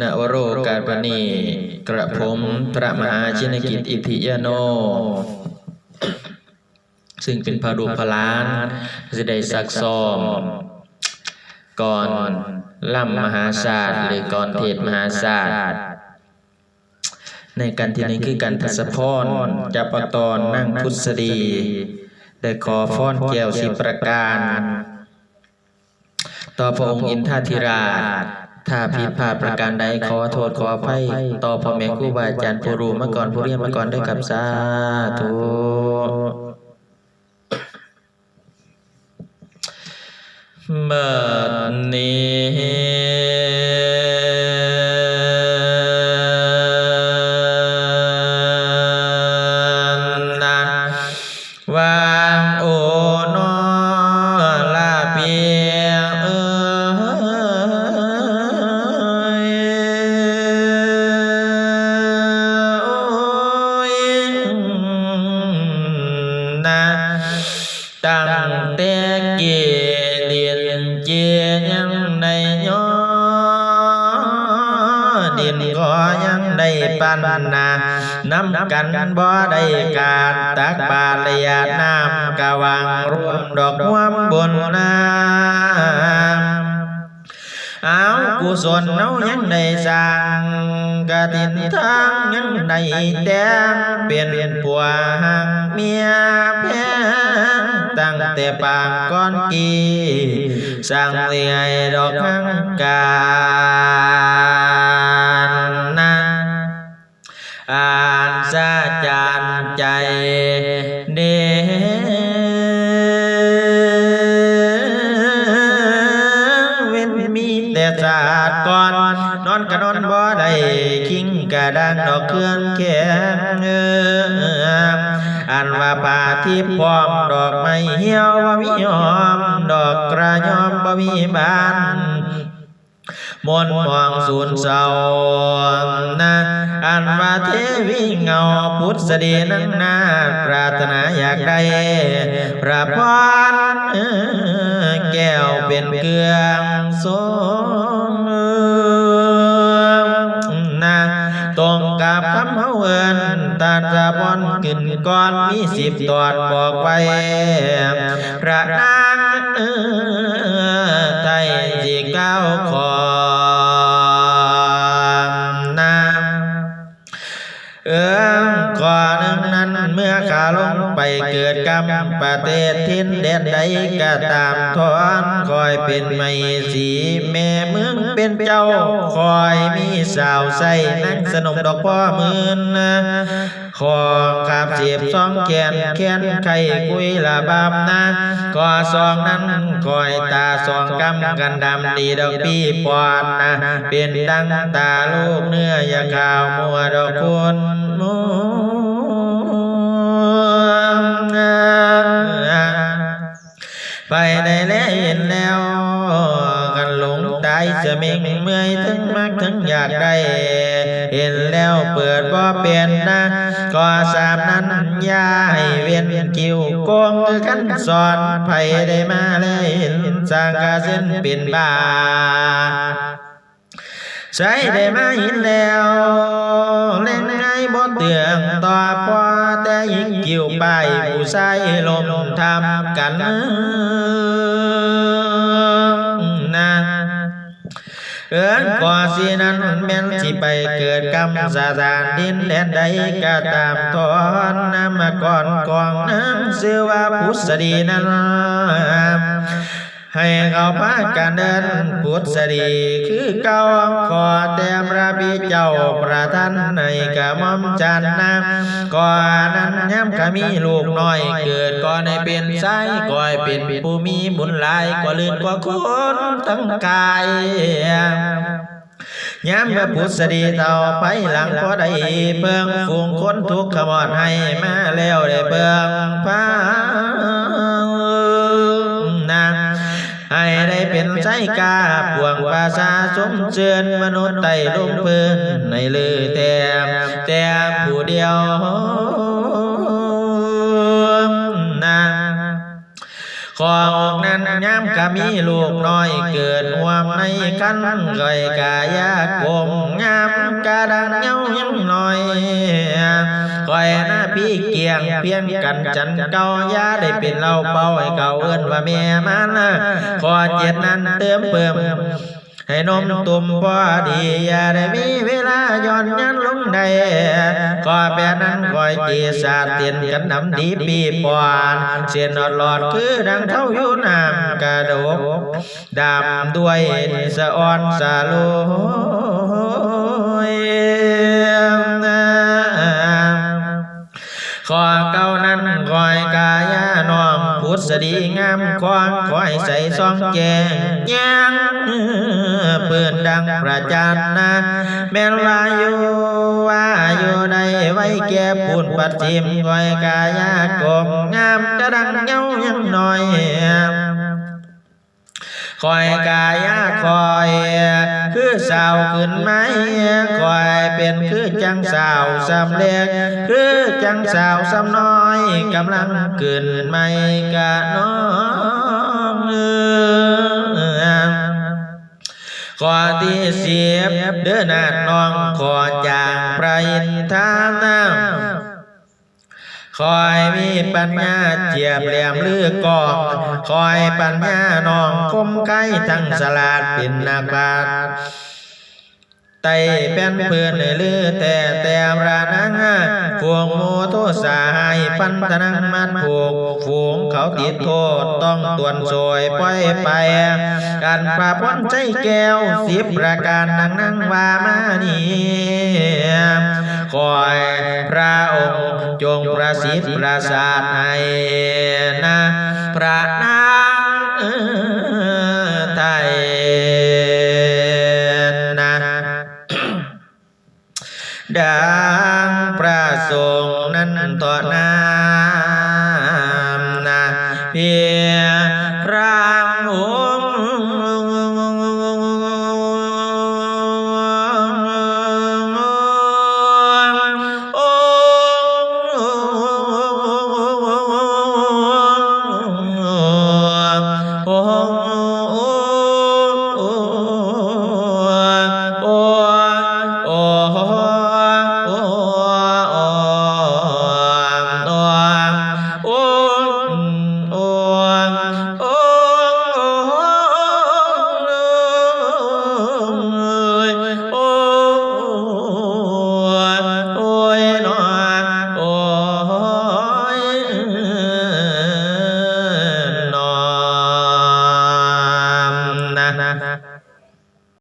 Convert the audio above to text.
ณวโรกาปณีกระผมพระมหาชินกิจอิทิยโน ซึ่งเป็นพระรูปพลานจะได้ซักซ้อมก่อนล่ำมหาศาสตร์หรือก่อนเทศมหาศาสตร์ในการที่นี้คือการทัศพรจับตอนนั่งพุทธดีได้ขอฟ้อนแก้วสิประการ ต่อพระองค์อินทธิราช ถ้าผิดพลาดประการใดขอโทษขออภัยต่อพ่อแม่ครูบาอาจารย์ผู้รู้มาก่อนผู้เรียนมาก่อนด้วยกับสาธุบัดนี้ ดินก็ยังได้ปันนาน้ำกันบ่ได้การตักบาตรยาน้ำกะวังรวมดอกหวมบนน้ำเอากุศลเนายังได้สร้างกะตินทางยังได้แต่งเปลี่ยนผัวหักเมียแพงตั้งแต่ปางก้อนกีสร้างเลียดอกข้างกา ใจเดเว้นมีแต่ศาสตร์ก่อน นอนกะนอนบ่ได้คิงกะดังดอกเครื่องแข็งอออันว่าป่าที่พร้อมดอกไม้เหี่ยวบ่มีหอม ดอกกระยอมบ่มีบาน มนมองสูญเศร้านะอันว่าเทวีเงาพุทธเดีนังนาปรารถนาอยากได้พระพรแก้วเป็นเครื่องสมนะตรงกับคำเฮาเอินตาจะบอนขึ้นก่อนมีสิบตอดบอกไว้พระนา ไปเกิดกรรมประเทศทินแดนใดก็ตามทอนคอยเป็นไม่สีแม่มืองเป็นเจ้า คอยมีสาวใส่นั่งสนมดอกพ่อมืนขอขาบเสียบซองแขนแขนไข่กุยละบาบนะก่อซองนั้นคอยตาสองกำกันดำดีดอกปีปอดนะเป็นดังตาลูกเนื้ออย่าขาวมัวดอกคุณมั ไปได้แล้วเห็นแล้วกันหลงตายจะเม่งเมื่อยถึงมากถึงอยากได้ เห็นแล้วเปิดบ่เป็นนะก็สามนั้นยายเวียนกิ้วโกงกันสอนไผได้มาแล้วเห็นสร้างกาเส้นเป็นบาใช้ได้มาเห็นแล้ว บ่เตืองต่อพอแต่ยิงกิ้วไปผู้ใส่ลมทำกันนะเอินก่อสินั้นแม่นสิไปเกิดกรรมสถานดินแดนใดก็ตามทอนน้ำมาก่อนกองนั้นชื่อว่าพุทธดีนั้น ให้เขาพากันเดินพุทธสดีคือเก่าขอแต่พระบิเจ้าประทานในกะมอมจันนะก่อนนั้นย้ำก็มีลูกน้อยเกิดก่อนให้เป็นไส้ก่อยเป็นผู้มีบุญหลายก็ลื่นกว่าคนทั้งกายย้ำว่าพุทธดีเต่าไปหลังพอได้เบิ่งฝูงคนทุกข์ขมอดให้มาแล้วได้เบิ่งพา ใจกาพวงภาษาสมเชิญมนุษย์ไต่ลงพื้นในลือแต่แต่ผู้เดียวนาขอ นั้นย้ำกะมีลูกน้อยเกิดหวมในขันก่อยกายากมย้ำกะดังเงายังน้อยก่อยหน้าพี่เกียงเพียงกันจันเก่ายาได้เป็นเราเป้าให้เก่าเอิ้นว่าแม่มันขอเจ็ดนั้นเติมเปิม ให้นมตุ่มพอดีอย่าได้มีเวลาย้อนยันลงใดขอแปรนั้นคอยตีสาเตียนกันน้ำดีปีปอนเสียนอดหลอดคือดังเท่าอยู่น้ำกระดกดำด้วยสะอ่อนสะโลยขอเก้านั้นคอยกายาน้อมพุทธดีงามควางคอยใส่ซองแจงยัง เปื่นดังประจันนะแม่นวายูว่าอยู่ในไว้แก่ปูนปัดทิมคอยกายากบงามกระดังเงายังน้อยคอยกายาคอย คือสาวขึ้นไหมคอยเป็นคือจังสาวสำเล็กคือจังสาวสำน้อยกำลังขึ้นไหมกะน้องเอือ ขอที่เสียบเดินนาน้องขอจากประอินทาน้ำคอยมีปัญญาเจียบเหลี่ยมลือกองคอยปัญญาน้องคมไก่ทั้งสลาดเป็นนาบาด ไตเป็นเพื่อนลือแต่แต่รานังพวงโมโทสายปันตนังมัดผูกฝูงเขาติดโทษต้องตวนโซยปล่อยไปการปราบวันใจแก้วสิบประการนังนั่งว่ามานีคอยพระองค์จงประสิทธิ์ประสาทให้นะพระนา ดังประสงค์นั้นต่อหน้า